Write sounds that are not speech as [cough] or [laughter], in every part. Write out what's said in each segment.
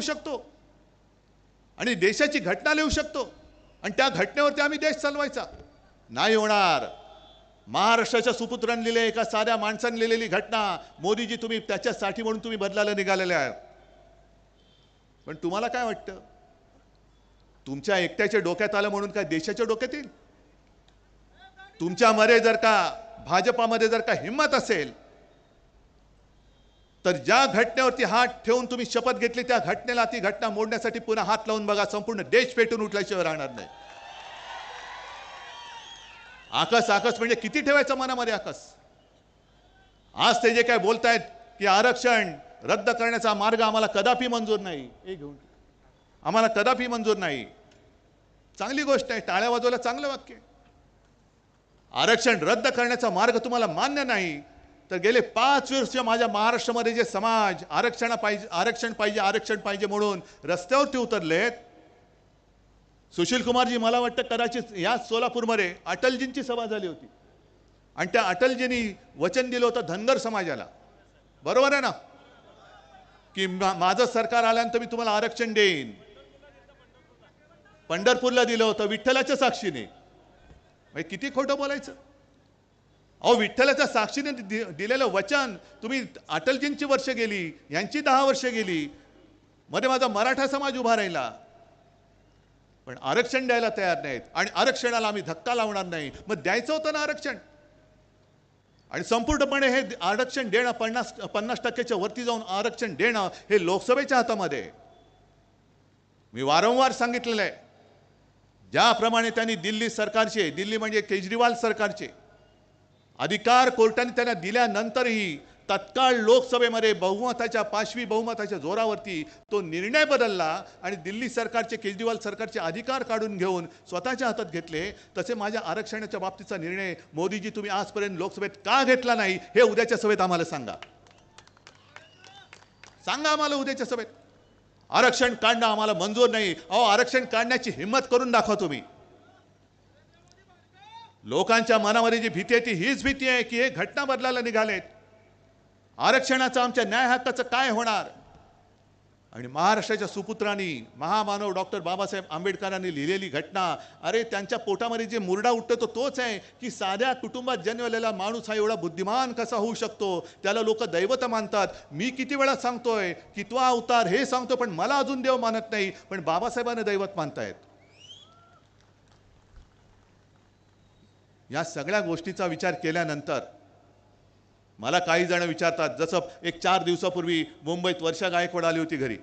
शकतो. आणि देशाची घटना लिहू शकतो. आणि त्या घटनेवरती आम्ही देश चालवायचा. नाही होणार. महाराष्ट्राच्या सुपुत्रांनी लिहिले एका साध्या माणसाने लिहिलेली घटना. मोदीजी तुम्ही त्याच्यासाठी म्हणून तुम्ही बदलायला निघालेले आहे पण तुम्हाला काय वाटतं? तुमच्या एकट्याच्या डोक्यात आलं म्हणून काय देशाच्या डोक्यात येईल? तुमच्यामध्ये जर का भाजपामध्ये जर का हिंमत असेल तर ज्या घटनेवरती हात ठेवून तुम्ही शपथ घेतली त्या घटनेला ती घटना मोडण्यासाठी पुन्हा हात लावून बघा संपूर्ण देश पेटून उठल्याशिवाय राहणार नाही. आकस आकस म्हणजे किती ठेवायचं मनामध्ये आकस? आज ते जे काय बोलतायत की आरक्षण रद्द करण्याचा मार्ग आम्हाला कदापि मंजूर नाही. हे घेऊन आम्हाला कदापि मंजूर नाही. चांगली गोष्ट आहे टाळ्या वाजवायला चांगलं वाक्य. आरक्षण रद्द करण्याचा मार्ग तुम्हाला मान्य नाही तर गेले पाच वर्ष माझ्या महाराष्ट्रामध्ये जे समाज आरक्षण पाहिजे आरक्षण पाहिजे आरक्षण पाहिजे म्हणून रस्त्यावरती उतरलेत. सुशील कुमारजी मला वाटतं कदाचित याच सोलापूरमध्ये अटलजींची सभा झाली होती. आणि त्या अटलजींनी वचन दिलं होतं धनगर समाजाला. बरोबर आहे ना? की माझं सरकार आल्यानंतर मी तुम्हाला आरक्षण देईन. पंढरपूरला दिलं होतं विठ्ठलाच्या साक्षीने. म्हणजे किती खोटं बोलायचं? अहो विठ्ठलाच्या साक्षीने दि- दिलेलं वचन तुम्ही अटलजींची वर्ष गेली यांची दहा वर्ष गेली मध्ये माझा मराठा समाज उभा राहिला. पण आरक्षण द्यायला तयार नाहीत आणि आरक्षणाला आम्ही धक्का लावणार नाही. मग द्यायचं होतं ना आरक्षण? आणि संपूर्णपणे हे आरक्षण देणं पन्नास पन्नास टक्क्याच्या वरती जाऊन आरक्षण देणं हे लोकसभेच्या हातामध्ये. मी वारंवार सांगितलेलं आहे. ज्याप्रमाणे त्यांनी दिल्ली सरकारचे दिल्ली म्हणजे केजरीवाल सरकारचे अधिकार कोर्टाने त्यांना दिल्यानंतरही तत्काळ लोकसभेमध्ये बहुमताच्या पाचवी बहुमताच्या जोरावरती तो निर्णय बदलला आणि दिल्ली सरकारचे केजरीवाल सरकारचे अधिकार काढून घेऊन स्वतःच्या हातात घेतले. तसे माझ्या आरक्षणाच्या बाबतीचा निर्णय मोदीजी तुम्ही आजपर्यंत लोकसभेत का घेतला नाही हे उद्याच्या सभेत आम्हाला सांगा. सांगा आम्हाला उद्याच्या सभेत. आरक्षण काढणं आम्हाला मंजूर नाही. अहो आरक्षण काढण्याची हिंमत करून दाखवा तुम्ही. लोकांच्या मनामध्ये जी भीती आहे ती हीच भीती आहे की हे घटना बदलायला निघालेत. आरक्षणाचं आमच्या न्याय हक्काचं काय होणार? आणि महाराष्ट्राच्या सुपुत्रांनी महामानव डॉक्टर बाबासाहेब आंबेडकरांनी लिहिलेली घटना अरे त्यांच्या पोटामध्ये जे मुरडा उठतो तो तोच आहे की साध्या कुटुंबात जन्मलेला माणूस हा एवढा बुद्धिमान कसा होऊ शकतो? त्याला लोक दैवत मानतात. मी किती वेळा सांगतोय की तो अवतार हे सांगतो पण मला अजून देव मानत नाही पण बाबासाहेबांना दैवत मानतायत. या सगळ्या गोष्टीचा विचार केल्यानंतर मला काही जण विचारतात जसं एक चार दिवसापूर्वी मुंबईत वर्षा गायकवाड आली होती घरी.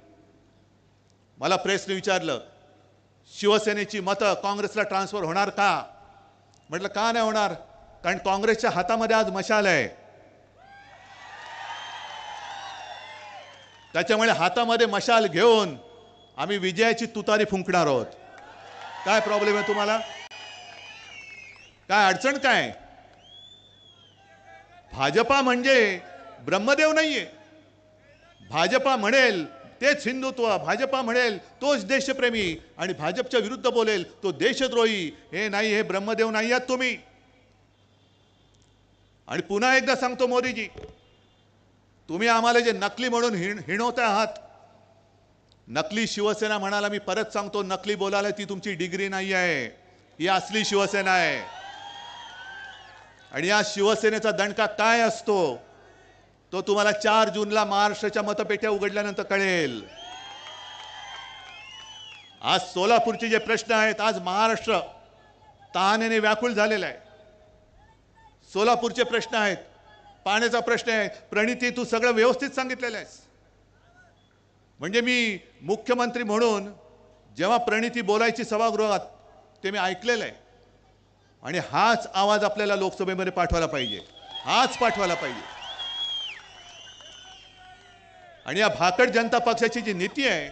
मला प्रेसने विचारलं शिवसेनेची मतं काँग्रेसला ट्रान्सफर होणार का? म्हटलं का नाही होणार? कारण काँग्रेसच्या हातामध्ये आज मशाल आहे. त्याच्यामुळे हातामध्ये मशाल घेऊन आम्ही विजयाची तुतारी फुंकणार आहोत. काय प्रॉब्लेम आहे तुम्हाला? काय अडचण काय? भाजपा म्हणजे ब्रह्मदेव नाहीये. भाजपा म्हणेल तेच हिंदुत्व भाजपा म्हणेल तोच देशप्रेमी आणि भाजपच्या विरुद्ध बोलेल तो देशद्रोही. हे नाही हे ब्रह्मदेव नाही आहात तुम्ही. आणि पुन्हा एकदा सांगतो मोदीजी तुम्ही आम्हाला जे नकली म्हणून हिण हिणवत आहात नकली शिवसेना म्हणाला मी परत सांगतो नकली बोलायला ती तुमची डिग्री नाही आहे ही असली शिवसेना आहे. आणि या शिवसेनेचा दणका काय असतो? तो तुम्हाला चार जूनला महाराष्ट्राच्या मतपेट्या उघडल्यानंतर कळेल. आज सोलापूरचे जे प्रश्न आहेत आज महाराष्ट्र तहानेने व्याकुळ झालेला आहे. सोलापूरचे प्रश्न आहेत पाण्याचा प्रश्न आहे. प्रणिती तू सगळं व्यवस्थित सांगितलेलं आहेस. म्हणजे मी मुख्यमंत्री म्हणून जेव्हा प्रणिती बोलायची सभागृहात ते मी ऐकलेलं आहे. आणि हाच आवाज आपल्याला लोकसभेमध्ये पाठवायला पाहिजे. हाच पाठवायला पाहिजे. आणि या भाकड जनता पक्षाची जी नीती आहे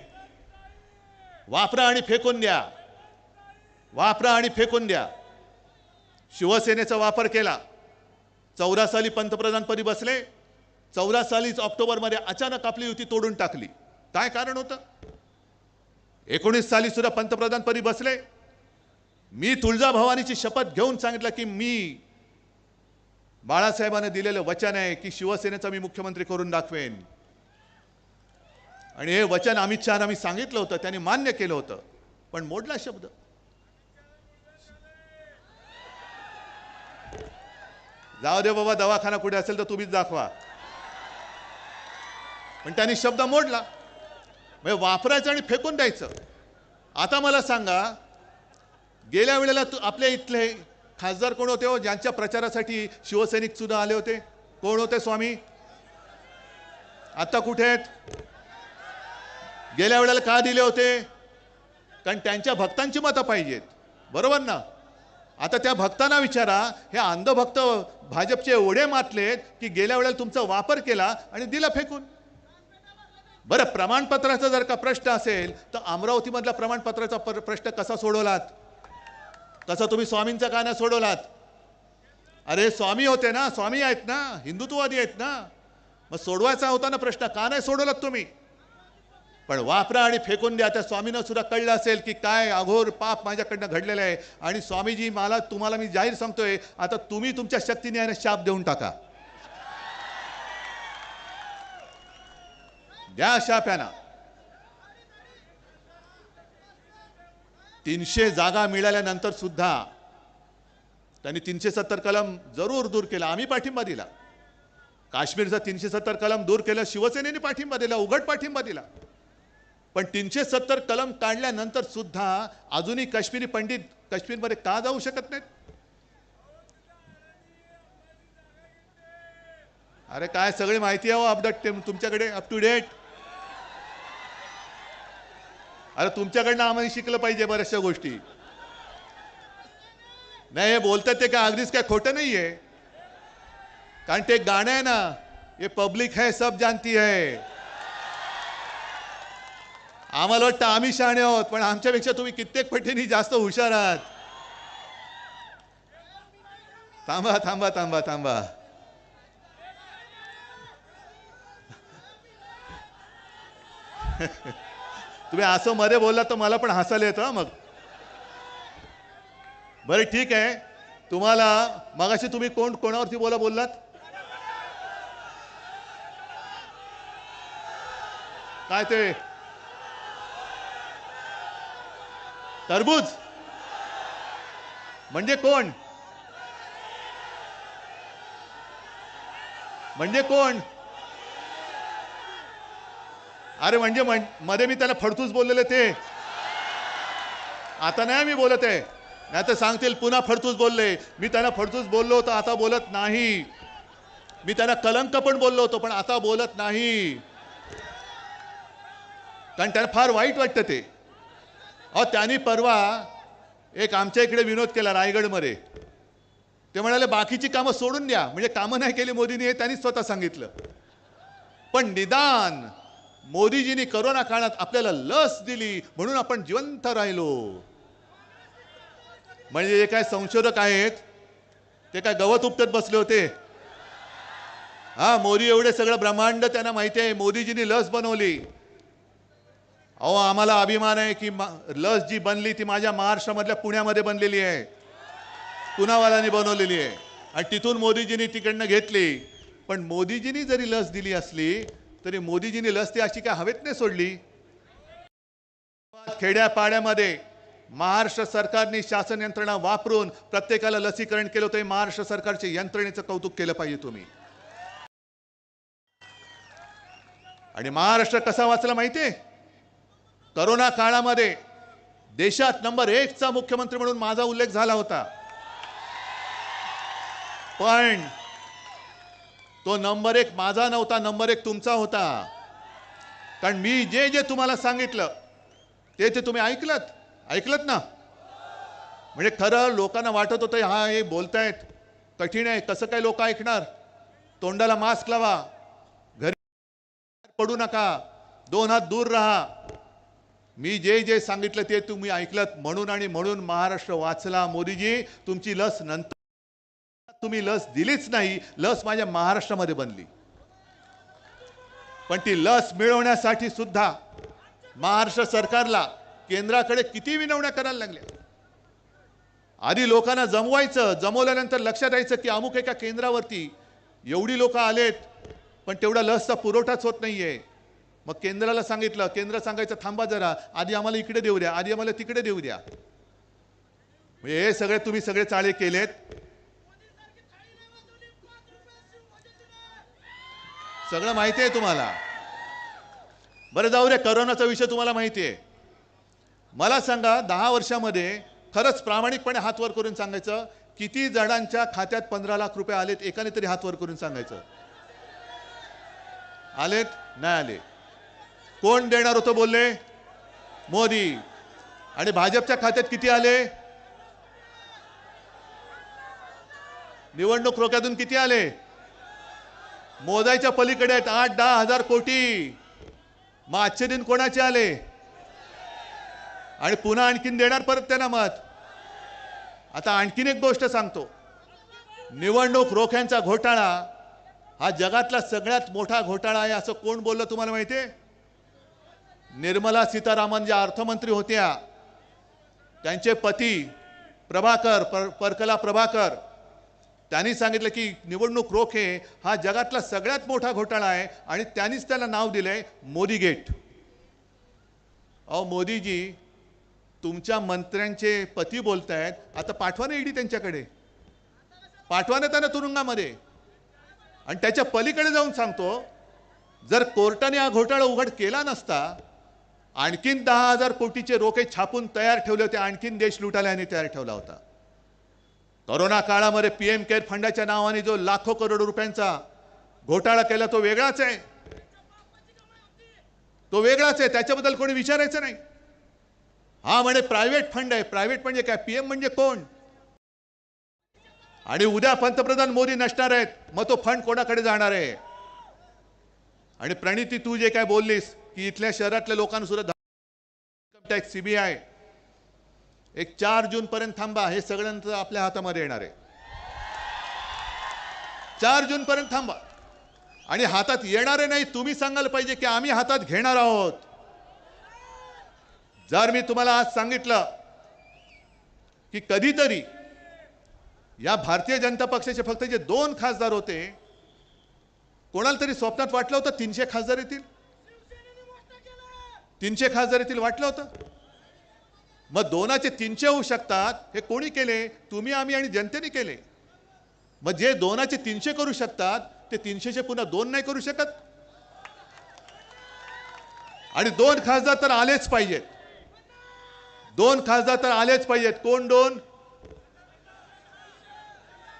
वापरा आणि फेकून द्या. वापरा आणि फेकून द्या. शिवसेनेचा वापर केला. चौदा साली पंतप्रधानपदी बसले. चौदा सालीच ऑक्टोबरमध्ये अचानक आपली युती तोडून टाकली. काय कारण होतं? एकोणीस साली सुद्धा पंतप्रधानपदी बसले. मी तुळजाभवानीची शपथ घेऊन सांगितलं की मी बाळासाहेबांना दिलेलं वचन आहे की शिवसेनेचा मी मुख्यमंत्री करून दाखवेन. आणि हे वचन अमित शहा आम्ही सांगितलं होतं त्यांनी मान्य केलं होतं. पण मोडला शब्द. जाऊ दे बाबा दवाखाना कुठे असेल तर तुम्हीच दाखवा. पण त्यांनी शब्द मोडला. म्हणजे वापरायचं आणि फेकून द्यायचं. आता मला सांगा गेल्या वेळेला तू आपल्या इथले खासदार कोण होते हो? ज्यांच्या प्रचारासाठी शिवसैनिक सुद्धा आले होते. कोण होते स्वामी? आता कुठे आहेत? गेल्या वेळेला का दिले होते? कारण त्यांच्या भक्तांची मतं पाहिजेत. बरोबर ना? आता त्या भक्तांना विचारा हे अंधभक्त भाजपचे एवढे मातलेत की गेल्या वेळेला तुमचा वापर केला आणि दिला फेकून. बरं प्रमाणपत्राचा जर का प्रश्न असेल तर अमरावतीमधला प्रमाणपत्राचा प्रश्न कसा सोडवलात? तसं तुम्ही स्वामींचा का नाही सोडवलात. अरे स्वामी होते ना स्वामी आहेत ना हिंदुत्ववादी आहेत ना. मग सोडवायचा होता ना प्रश्न का नाही सोडवलात तुम्ही? पण वापरा आणि फेकून द्या त्या स्वामीनं सुद्धा कळलं असेल की काय अघोर पाप माझ्याकडनं घडलेलं आहे. आणि स्वामीजी मला तुम्हाला मी जाहीर सांगतोय आता तुम्ही तुमच्या शक्तीने याने शाप देऊन टाका. द्या शाप यांना तीनशे जागा मिळाल्यानंतर सुद्धा त्यांनी तीनशे सत्तर कलम जरूर दूर केला. आम्ही पाठिंबा दिला. काश्मीरचा तीनशे सत्तर कलम दूर केलं शिवसेनेने पाठिंबा दिला उघड पाठिंबा दिला. पण तीनशे सत्तर कलम काढल्यानंतर सुद्धा अजूनही काश्मीरी पंडित काश्मीरमध्ये का जाऊ शकत नाहीत? अरे काय सगळी माहिती आहे हो अपडेट तुमच्याकडे अप टू डेट अरे तुमच्याकडनं आम्हाला शिकलं पाहिजे बऱ्याचशा गोष्टी. नाही हे बोलतात ते काय अगदीच काय खोटं नाहीये. कारण ते गाणं आहे ना हे पब्लिक है सब जानती है. आम्हाला वाटतं आम्ही शहाणे आहोत पण आमच्यापेक्षा तुम्ही कित्येक पटीने जास्त हुशार आहात. थांबा थांबा थांबा थांबा. [laughs] तुम्ही असं मध्ये बोललात तर मला पण हसायला येतं मग. बरं ठीक आहे. तुम्हाला मगाशी तुम्ही कोण कोणावरती बोला बोललात? काय ते? तरबूज. म्हणजे कोण? म्हणजे कोण? अरे म्हणजे मध्ये मी त्याला फडतूस बोललेले ते. आता नाही मी बोलत आहे. नाही तर सांगतील पुन्हा फडतूस बोलले. मी त्यांना फडतूस बोललो होतो आता बोलत नाही. मी त्यांना कलंक पण बोललो होतो पण आता बोलत नाही. कारण त्यांना फार वाईट वाटतं ते. अहो त्यांनी परवा एक आमच्या इकडे विनोद केला रायगडमध्ये. ते म्हणाले बाकीची कामं सोडून द्या. म्हणजे कामं नाही केली मोदींनी हे त्यांनी स्वतः सांगितलं. पण निदान मोदीजींनी करोना काळात आपल्याला लस दिली म्हणून आपण जिवंत राहिलो. म्हणजे जे काय संशोधक आहेत ते काय गवत उपटत बसले होते? हा मोदी एवढे सगळं ब्रह्मांड त्यांना माहिती आहे मोदीजींनी लस बनवली. अहो आम्हाला अभिमान आहे की लस जी बनली ती माझ्या महाराष्ट्रामधल्या पुण्यामध्ये बनलेली आहे. पुनावालांनी बनवलेली आहे. आणि तिथून मोदीजींनी तिकडनं घेतली. पण मोदीजींनी जरी लस दिली असली तरी मोदीजींनी लस ती अशी काय हवेत नाही सोडली. खेड्यापाड्यामध्ये महाराष्ट्र सरकारने शासन यंत्रणा वापरून प्रत्येकाला लसीकरण केलं होतं. महाराष्ट्र सरकारच्या यंत्रणेचं कौतुक केलं पाहिजे तुम्ही. आणि महाराष्ट्र कसा वाचला माहितीये? करोना काळामध्ये देशात नंबर एकचा मुख्यमंत्री म्हणून माझा उल्लेख झाला होता. पण तो नंबर एक माझा नव्हता नंबर एक तुमचा होता. कारण मी जे जे तुम्हाला सांगितलं ते ते तुम्ही ऐकलत ऐकलत ना? म्हणजे खरं लोकांना वाटत होतं हा हे बोलतायत कठीण आहे कसं काय लोक ऐकणार? तोंडाला मास्क लावा घरी पडू नका दोन हात दूर राहा. मी जे जे सांगितलं ते तुम्ही ऐकलत. म्हणून आणि म्हणून महाराष्ट्र वाचला मोदीजी तुमची लस नंतर तुम्ही लस दिलीच नाही लस माझ्या महाराष्ट्रामध्ये बनली. पण ती लस मिळवण्यासाठी सुद्धा महाराष्ट्र सरकारला केंद्राकडे किती विनवण्या करायला लागल्या? आधी लोकांना जमवायचं जमवल्यानंतर लक्षात यायचं की अमुक एका केंद्रावरती एवढी लोक आलेत पण तेवढा लसचा पुरवठाच होत नाहीये. मग केंद्राला सांगितलं केंद्र सांगायचं थांबा जरा आधी आम्हाला इकडे देऊ द्या आधी आम्हाला तिकडे देऊ द्या. म्हणजे हे सगळे तुम्ही सगळे चाळे केलेत. सगळं माहिती आहे तुम्हाला. बरं जाऊ रे करोनाचा विषय तुम्हाला माहिती आहे मला सांगा दहा वर्षामध्ये खरंच प्रामाणिकपणे हात वर करून सांगायचं किती जणांच्या खात्यात पंधरा लाख रुपये आलेत एकाने तरी हात वर करून सांगायचं? आलेत? नाही आले. कोण देणार होतं बोलले? मोदी. आणि भाजपच्या खात्यात किती आले? निवडणूक रोख्यातून किती आले? मोदायच्या पलीकडे आहेत आठ दहा हजार कोटी. मग आजचे दिन कोणाचे आले? आणि पुन्हा आणखीन देणार परत त्यांना मत? आता आणखीन एक गोष्ट सांगतो. निवडणूक रोख्यांचा घोटाळा हा जगातला सगळ्यात मोठा घोटाळा आहे असं कोण बोललं तुम्हाला माहिती आहे? निर्मला सीतारामन ज्या अर्थमंत्री होत्या त्यांचे पती प्रभाकर पर परकला प्रभाकर त्यांनी सांगितलं की निवडणूक रोखे हा जगातला सगळ्यात मोठा घोटाळा आहे आणि त्यांनीच त्याला नाव दिलंय मोदी गेट. अहो मोदीजी तुमच्या मंत्र्यांचे पती बोलतायत आता पाठवा ना ईडी त्यांच्याकडे. पाठवा ना त्यांना तुरुंगामध्ये. आणि त्याच्या पलीकडे जाऊन सांगतो जर कोर्टाने हा घोटाळा उघड केला नसता आणखीन दहा हजार कोटीचे रोखे छापून तयार ठेवले होते आणखीन देश लुटायला यांनी तयार ठेवला होता. करोना काळामध्ये पीएम केअर फंडाच्या नावाने जो लाखो करोड रुपयांचा घोटाळा केला तो वेगळाच आहे. तो वेगळाच आहे. त्याच्याबद्दल कोणी विचारायचं नाही. हा म्हणे प्रायव्हेट फंड आहे. प्रायव्हेट म्हणजे काय? पीएम म्हणजे कोण? आणि उद्या पंतप्रधान मोदी नसणार आहेत मग तो फंड कोणाकडे जाणार आहे? आणि प्रणिती तू जे काय बोललीस की इथल्या शहरातल्या लोकांना सुद्धा इन्कम टॅक्स सीबीआय एक चार जून पर्यंत थांबा हे सगळ्यांचं आपल्या हातामध्ये येणार आहे. चार जून पर्यंत थांबा. आणि हातात येणारे नाही तुम्ही सांगायला पाहिजे की आम्ही हातात घेणार आहोत. जर मी तुम्हाला आज सांगितलं की कधीतरी या भारतीय जनता पक्षाचे फक्त जे दोन खासदार होते कोणाला तरी स्वप्नात वाटलं होतं तीनशे खासदार येतील? तीनशे खासदार येतील वाटलं होतं? मग दोनाचे तीनशे होऊ शकतात. हे कोणी केले? तुम्ही आम्ही आणि जनतेने केले. मग जे दोनाचे तीनशे करू शकतात ते तीनशेचे पुन्हा दोन नाही करू शकत. आणि दोन खासदार तर आलेच पाहिजेत. दोन खासदार तर आलेच पाहिजेत. कोण दोन?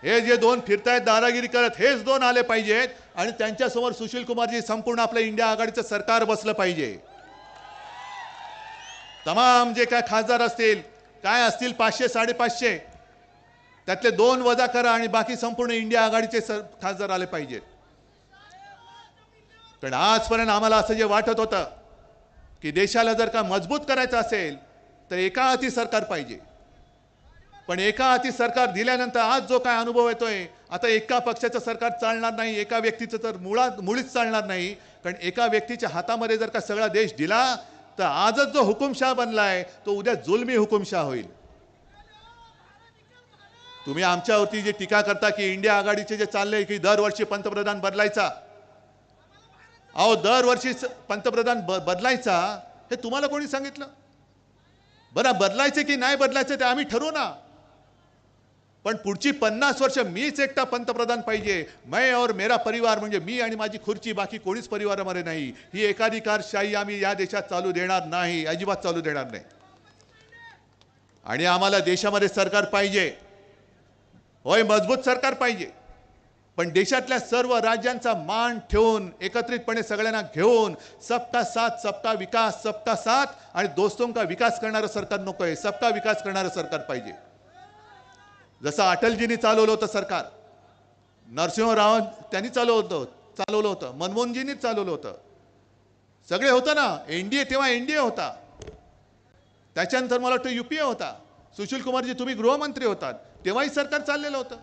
हे जे दोन फिरतायत दादागिरी करत हेच दोन आले पाहिजेत. आणि त्यांच्यासमोर सुशील कुमारजी संपूर्ण आपलं इंडिया आघाडीचं सरकार बसलं पाहिजे. तमाम जे काय खासदार असतील काय असतील पाचशे साडेपाचशे त्यातले दोन वजा करा आणि बाकी संपूर्ण इंडिया आघाडीचे सर खासदार आले पाहिजेत कारण आजपर्यंत आम्हाला असं जे वाटत होतं की देशाला जर का मजबूत करायचं असेल तर एका हाती सरकार पाहिजे. पण एका हाती सरकार दिल्यानंतर आज जो काय अनुभव येतोय आता एका पक्षाचं सरकार चालणार नाही एका व्यक्तीचं तर मुळात मुळीच चालणार नाही कारण एका व्यक्तीच्या हातामध्ये जर का सगळा देश दिला तर आजच जो हुकुमशाह आहे तो उद्या जुलमी हुकुमशाह होईल. तुम्ही आमच्यावरती जे टीका करता की इंडिया आघाडीचे जे चालले की दरवर्षी पंतप्रधान बदलायचा. अहो दरवर्षी स- पंतप्रधान ब बदलायचा हे तुम्हाला कोणी सांगितलं? बरं बदलायचे की नाही बदलायचे ते आम्ही ठरवू ना. पण पुढची पन्नास वर्ष मीच एकटा पंतप्रधान पाहिजे. मैं और मेरा परिवार म्हणजे मी आणि माझी खुर्ची बाकी कोणीच परिवारामध्ये नाही. ही एकाधिकारशाही आम्ही या देशात चालू देणार नाही अजिबात चालू देणार नाही. आणि आम्हाला देशामध्ये सरकार पाहिजे. होय मजबूत सरकार पाहिजे. पण देशातल्या सर्व राज्यांचा मान ठेवून एकत्रितपणे सगळ्यांना घेऊन सबका साथ सबका विकास सबका साथ आणि दोस्तों का विकास करणारं सरकार नको आहे सबका विकास करणारं सरकार पाहिजे. जसं अटलजींनी चालवलं होतं सरकार नरसिंहराव त्यांनी चालवलं होतं चालवलं होतं मनमोहनजींनीच चालवलं होतं. सगळे होतं ना एनडीए तेव्हा एनडीए होता. त्याच्यानंतर मला वाटतं युपीए होता. सुशील कुमारजी तुम्ही गृहमंत्री होतात. तेव्हाही सरकार चाललेलं होतं.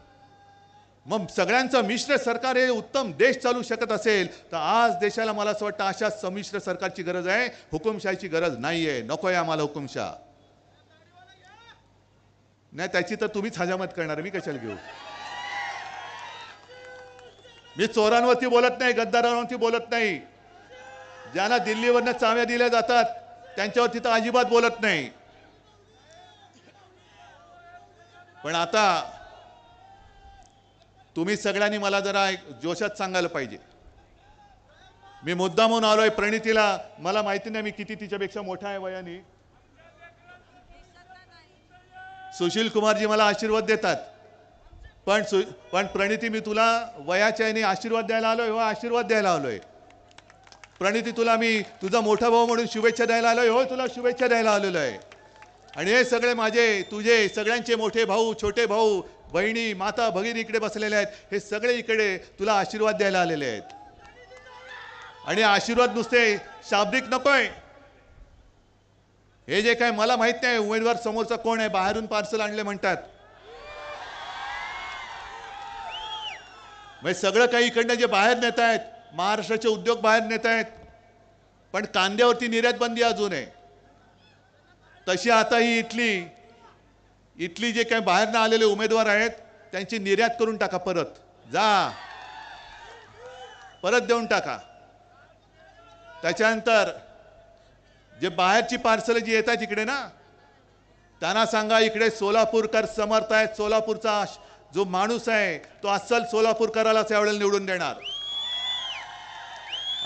मग सगळ्यांचं मिश्र सरकार हे उत्तम देश चालू शकत असेल तर आज देशाला मला असं वाटतं अशा संमिश्र सरकारची गरज आहे. हुकुमशाहीची गरज नाही आहे नको आहे आम्हाला हुकुमशाह. नाही त्याची तर तुम्हीच हजामत करणार मी कशाला घेऊ? मी चोरांवरती बोलत नाही गद्दारांवरती बोलत नाही. ज्यांना दिल्लीवरनं चाव्या दिल्या जातात त्यांच्यावर तिथं अजिबात बोलत नाही. पण आता तुम्ही सगळ्यांनी मला जरा एक जोशात सांगायला पाहिजे. मी मुद्दामून आलोय प्रणितीला. मला माहिती नाही मी किती तिच्यापेक्षा मोठा आहे वयाने. सुशील कुमारजी मला आशीर्वाद देतात. पण सु पण प्रणिती मी तुला वयाच्या याने आशीर्वाद द्यायला आलोय हो आशीर्वाद द्यायला आलोय. प्रणिती तुला मी तुझा मोठा भाऊ म्हणून शुभेच्छा द्यायला आलोय हो तुला शुभेच्छा द्यायला आलेलो आहे. आणि हे सगळे माझे तुझे सगळ्यांचे मोठे भाऊ छोटे भाऊ बहिणी माता भगिनी इकडे बसलेले आहेत हे सगळे इकडे तुला आशीर्वाद द्यायला आलेले आहेत. आणि आशीर्वाद नुसते शाब्दिक नकोय. हे जे काय मला माहीत नाही उमेदवार समोरचा कोण आहे? बाहेरून पार्सल आणले म्हणतात. म्हणजे सगळं काही इकडनं जे बाहेर नेत आहेत महाराष्ट्राचे उद्योग बाहेर नेत आहेत पण कांद्यावरती निर्यात बंदी अजून आहे. तशी आता ही इथली इथली जे काही बाहेरनं आलेले उमेदवार आहेत त्यांची निर्यात करून टाका परत. जा. परत देऊन टाका. त्याच्यानंतर जे बाहेरची पार्सल जी येत आहेत इकडे ना त्यांना सांगा इकडे सोलापूरकर समर्थ आहेत. सोलापूरचा जो माणूस आहे तो अस्सल सोलापूरकरालाच यावेळेला निवडून देणार.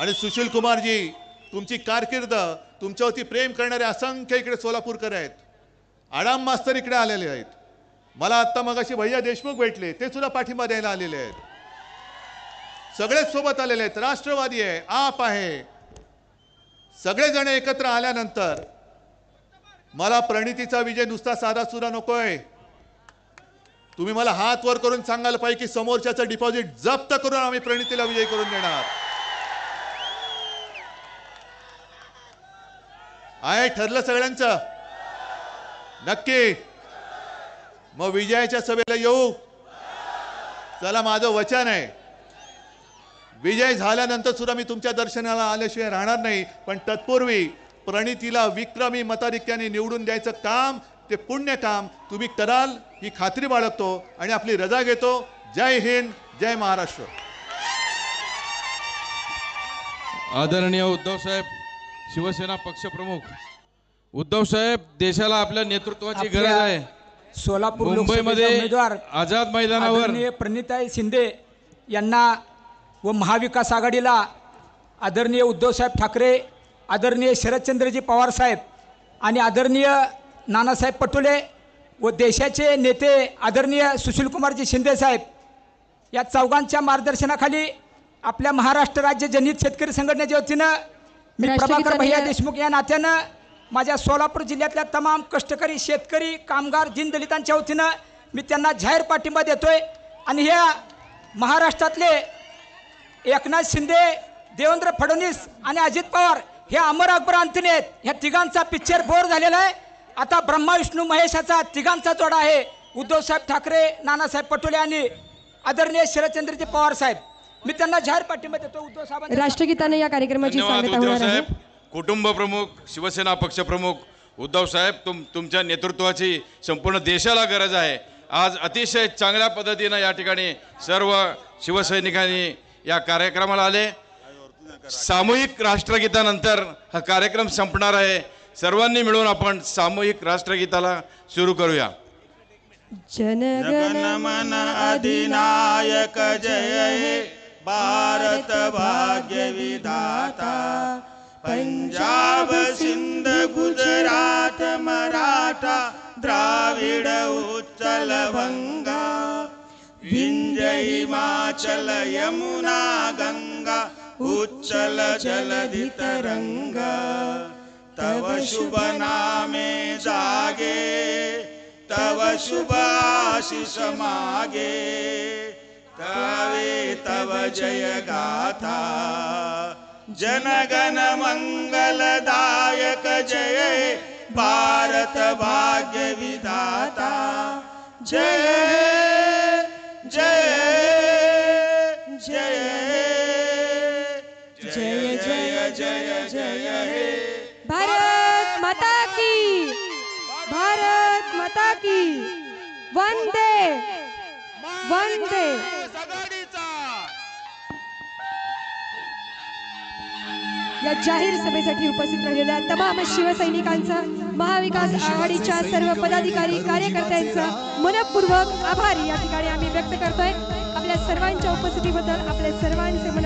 आणि सुशील कुमारजी तुमची कारकीर्द तुमच्यावरती प्रेम करणारे असंख्य इकडे सोलापूरकर आहेत. आडाम मास्तर इकडे आलेले आहेत. मला आत्ता मगाशी भैया देशमुख भेटले ते सुद्धा पाठिंबा द्यायला आलेले आहेत. सगळेच सोबत आलेले आहेत. राष्ट्रवादी आहे आप आहे. सगळेजण एकत्र आल्यानंतर मला प्रणितीचा विजय नुसता साधा सुद्धा नकोय. तुम्ही मला हात वर करून सांगायला पाहिजे की समोरच्याचं डिपॉझिट जप्त करून आम्ही प्रणितीला विजय करून देणार. आहे ठरलं सगळ्यांचं? नक्की. मग विजयाच्या सभेला येऊ. चला माझं वचन आहे. विजय झाल्यानंतर सुद्धा मी तुमच्या दर्शनाला आल्याशिवाय राहणार नाही. पण तत्पूर्वी प्रणितीला विक्रमी मताधिक्याने निवडून द्यायचं काम ते पुण्य काम तुम्ही कराल ही खात्री बाळगतो आणि आपली रजा घेतो. जय हिंद जय महाराष्ट्र. आदरणीय उद्धव साहेब शिवसेना पक्षप्रमुख. उद्धव साहेब देशाला आपल्या नेतृत्वाची गरज आहे. सोलापूर मुंबईमध्ये लोकसभेचे उमेदवार आझाद मैदानावर प्रणिताई शिंदे यांना व महाविकास आघाडीला आदरणीय उद्धवसाहेब ठाकरे आदरणीय शरदचंद्रजी पवार साहेब आणि आदरणीय नानासाहेब पटोले व देशाचे नेते आदरणीय सुशीलकुमारजी शिंदे साहेब या चौघांच्या मार्गदर्शनाखाली आपल्या महाराष्ट्र राज्य जनहित शेतकरी संघटनेच्या वतीनं मी प्रभाकर भैया देशमुख या नात्यानं माझ्या सोलापूर जिल्ह्यातल्या तमाम कष्टकरी शेतकरी कामगार दीनदलितांच्या वतीनं मी त्यांना जाहीर पाठिंबा देतोय. आणि ह्या महाराष्ट्रातले एकनाथ शिंदे देवेंद्र फडणवीस आणि अजित पवार हे अमर अकबर अंतने आहेत. ह्या तिघांचा पिक्चर बोर झालेला आहे. आता ब्रह्मा विष्णू महेशाचा तिघांचा जोडा आहे. उद्धवसाहेब ठाकरे नानासाहेब पटोले आणि आदरणीय शरदचंद्रजी पवार साहेब. मी त्यांना जाहीर पाठिंबा देतो. उद्धव साहेबांच्या राष्ट्रगीताने या कार्यक्रमाची धन्यवाद सांगता उद्धव होणार आहे. साहेब. कुटुंब प्रमुख शिवसेना पक्षप्रमुख उद्धव साहेब तुम तुमच्या नेतृत्वाची संपूर्ण देशाला गरज आहे. आज अतिशय चांगल्या पद्धतीनं या ठिकाणी सर्व शिवसैनिकांनी या कार्यक्रमाला आले. सामूहिक राष्ट्रगीतानंतर हा कार्यक्रम संपणार आहे. सर्वांनी मिळून आपण सामूहिक राष्ट्रगीताला सुरू करूया. जनगण मन अधिनायक जय. हे भारत भाग्य विधाता. पंजाब सिंध गुजरात मराठा. द्राविड उत्कल भंग हिमाचल यमुना गंगा उच्चल जलधि तरंगा तव शुभ नामे जागे तव शुभाशिष मागे। गावे तव जय गाथा। जनगण मङ्गलदायक जय भारत भाग्य विधाता। जय वंदे या जाहीर सभेसाठी उपस्थित राहिलेल्या तमाम शिवसैनिकांचा महाविकास आघाडीच्या सर्व पदाधिकारी कार्यकर्त्यांचा मनपूर्वक आभार या ठिकाणी आम्ही व्यक्त करतोय. आपल्या सर्वांच्या उपस्थितीबद्दल आपल्या सर्वांचे मन